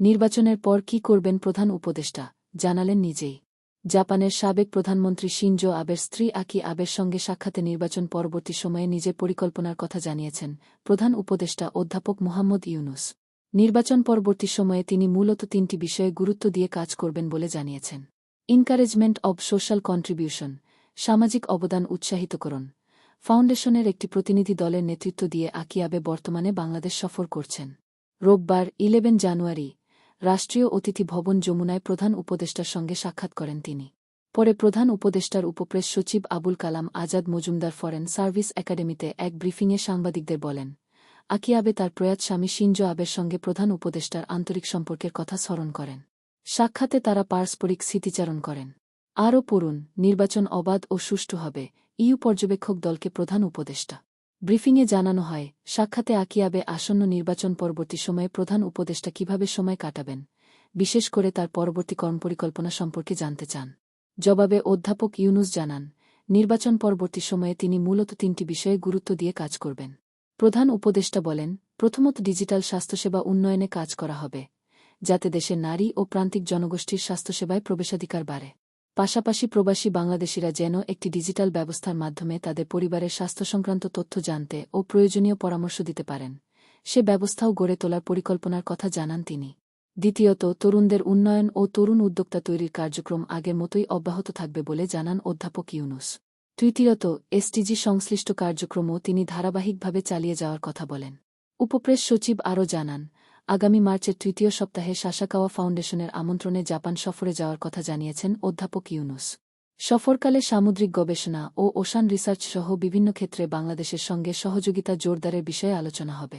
নির্বাচনের পর কি করবেন প্রধান উপদেষ্টা, জানালেন নিজেই। জাপানের সাবেক প্রধানমন্ত্রী শিনজো আবের স্ত্রী আকি আবের সঙ্গে সাক্ষাতে নির্বাচন পরবর্তী সময়ে নিজের পরিকল্পনার কথা জানিয়েছেন প্রধান উপদেষ্টা অধ্যাপক মোহাম্মদ ইউনুস। নির্বাচন পরবর্তী সময়ে তিনি মূলত তিনটি বিষয়ে গুরুত্ব দিয়ে কাজ করবেন বলে জানিয়েছেন। ইনকারেজমেন্ট অব সোশ্যাল কন্ট্রিবিউশন, সামাজিক অবদান উৎসাহিতকরণ, ফাউন্ডেশনের একটি প্রতিনিধি দলের নেতৃত্ব দিয়ে আকিয়াবে বর্তমানে বাংলাদেশ সফর করছেন। রোববার ইলেভেন জানুয়ারি রাষ্ট্রীয় অতিথি ভবন যমুনায় প্রধান উপদেষ্টার সঙ্গে সাক্ষাৎ করেন তিনি। পরে প্রধান উপদেষ্টার উপপ্রেস সচিব আবুল কালাম আজাদ মজুমদার ফরেন সার্ভিস একাডেমিতে এক ব্রিফিংয়ে সাংবাদিকদের বলেন আকিয়াবে তার প্রয়াত স্বামী শিনজো আবের সঙ্গে প্রধান উপদেষ্টার আন্তরিক সম্পর্কের কথা স্মরণ করেন। সাক্ষাতে তারা পারস্পরিক স্মৃতিচারণ করেন। আরও পড়ুন, নির্বাচন অবাধ ও সুষ্ঠু হবে, ইউ পর্যবেক্ষক দলকে প্রধান উপদেষ্টা। ব্রিফিংয়ে জানানো হয়, সাক্ষাতে আকিয়াবে আসন্ন নির্বাচন পরবর্তী সময়ে প্রধান উপদেষ্টা কীভাবে সময় কাটাবেন, বিশেষ করে তার পরবর্তী কর্মপরিকল্পনা সম্পর্কে জানতে চান। জবাবে অধ্যাপক ইউনুস জানান, নির্বাচন পরবর্তী সময়ে তিনি মূলত তিনটি বিষয়ে গুরুত্ব দিয়ে কাজ করবেন। প্রধান উপদেষ্টা বলেন, প্রথমত ডিজিটাল স্বাস্থ্যসেবা উন্নয়নে কাজ করা হবে, যাতে দেশের নারী ও প্রান্তিক জনগোষ্ঠীর স্বাস্থ্যসেবায় প্রবেশাধিকার বাড়ে। পাশাপাশি প্রবাসী বাংলাদেশিরা যেন একটি ডিজিটাল ব্যবস্থার মাধ্যমে তাদের পরিবারের স্বাস্থ্য সংক্রান্ত তথ্য জানতে ও প্রয়োজনীয় পরামর্শ দিতে পারেন। সে ব্যবস্থাও গড়ে তোলার পরিকল্পনার কথা জানান তিনি। দ্বিতীয়ত, তরুণদের উন্নয়ন ও তরুণ উদ্যোক্তা তৈরির কার্যক্রম আগের মতোই অব্যাহত থাকবে বলে জানান অধ্যাপক ইউনুস। তৃতীয়ত, এসটিজি সংশ্লিষ্ট কার্যক্রমও তিনি ধারাবাহিকভাবে চালিয়ে যাওয়ার কথা বলেন। উপপ্রেস সচিব আরও জানান আগামী মার্চের তৃতীয় সপ্তাহে শাসাকাওয়া ফাউন্ডেশনের আমন্ত্রণে জাপান সফরে যাওয়ার কথা জানিয়েছেন অধ্যাপক ইউনুস। সফরকালে সামুদ্রিক গবেষণা ও ওশান রিসার্চ সহ বিভিন্ন ক্ষেত্রে বাংলাদেশের সঙ্গে সহযোগিতা জোরদারের বিষয়ে আলোচনা হবে।